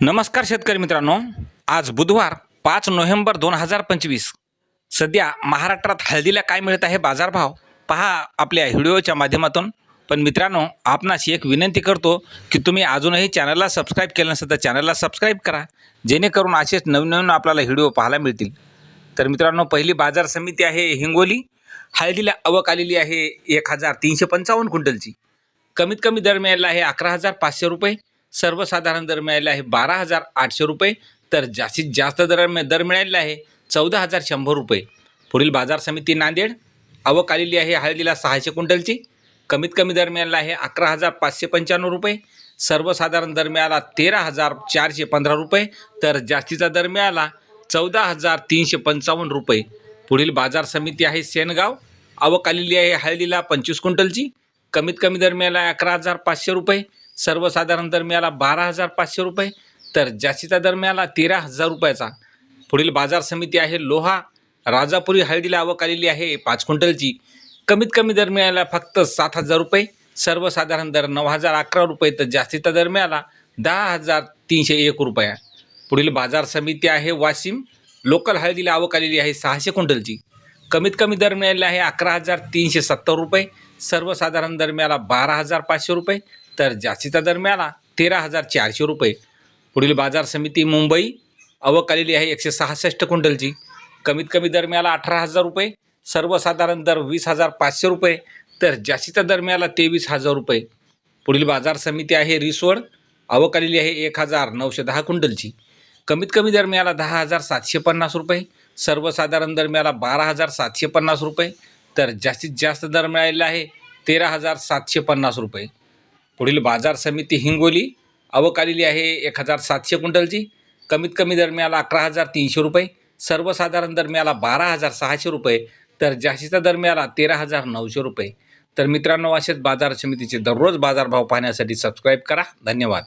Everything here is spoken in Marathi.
नमस्कार शेतकरी मित्रांनो. आज बुधवार पाच नोव्हेंबर दोन हजार पंचवीस. सध्या महाराष्ट्रात हळदीला काय मिळत आहे बाजारभाव? पहा आपल्या व्हिडिओच्या माध्यमातून. पण मित्रांनो आपणास एक विनंती करतो की तुम्ही अजूनही चॅनलला सबस्क्राईब केलं नसेल तर चॅनलला सबस्क्राईब करा. जेणेकरून असेच नवीन नवीन आपल्याला व्हिडिओ पाहायला मिळतील. तर मित्रांनो पहिली बाजार समिती आहे हिंगोली. हळदीला आवक आलेली आहे एक हजार तीनशे पंचावन्न क्विंटलची. कमीत कमी दर मिळालेला आहे अकरा हजार पाचशे रुपये. सर्वसाधारण दर मिळालेला आहे बारा हजार आठशे रुपये तर जास्तीत जास्त दर दर मिळालेला आहे चौदा हजार शंभर रुपये. पुढील बाजार समिती नांदेड आवक आलेली आहे हळदीला सहाशे क्विंटलची. कमीत कमी दर मिळाला आहे अकरा हजार पाचशे पंच्याण्णव रुपये. सर्वसाधारण दर मिळाला तेरा हजार चारशे पंधरा रुपये तर जास्तीचा दर मिळाला चौदा हजार तीनशे पंचावन्न रुपये. पुढील बाजार समिती आहे सेनगाव आवक आलेली आहे हळदीला पंचवीस क्विंटलची. कमीत कमी दर मिळाला आहे अकरा हजार पाचशे रुपये सर्वसाधारण दर मिळाला बारा हजार पाचशे रुपये तर जास्तीचा दर मिळाला तेरा हजार रुपयाचा. पुढील बाजार समिती आहे लोहा राजापुरी हळदीला आवक आलेली आहे पाच क्विंटलची. कमीत कमी दर मिळायला फक्त सात हजार रुपये सर्वसाधारण दर नऊ हजार अकरा रुपये तर जास्तीचा दर मिळाला दहा हजार तीनशे एक रुपया. पुढील बाजार समिती आहे वाशिम लोकल हळदीला आवक आलेली आहे सहाशे क्विंटलची. कमीत कमी दर मिळालेला आहे अकरा हजार तीनशे सत्तर रुपये सर्वसाधारण दरम्याला बारा हजार पाचशे रुपये तर जास्तीचा दरम्याला तेरा हजार चारशे रुपये. पुढील बाजार समिती मुंबई आवक आलेली आहे एकशे सहासष्ट क्विंटलची. कमीत कमी दरम्याला अठरा हजार रुपये सर्वसाधारण दर वीस हजार पाचशे रुपये तर जास्तीचा दरम्याला तेवीस हजार रुपये. पुढील बाजार समिती आहे रिसोड आवक आलेली आहे एक हजार नऊशे दहा क्विंटलची. कमीत कमी दरम्याला दहा हजार सातशे पन्नास रुपये सर्वसाधारण दरम्याला बारा हजार सातशे पन्नास रुपये तर जास्तीत जास्त दर मिळालेला आहे तेरा हजार सातशे पन्नास रुपये. पुढील बाजार समिती हिंगोली आवक आलेली आहे एक हजार सातशे क्विंटलची. कमीत कमी दर मिळाला अकरा हजार तीनशे रुपये. सर्वसाधारण दर मिळाला बारा हजार सहाशे रुपये. तर जास्तीचा दर मिळाला तेरा हजार नऊशे रुपये. तर मित्रांनो असेच बाजार समितीचे दररोज बाजारभाव पाहण्यासाठी सबस्क्राईब करा. धन्यवाद.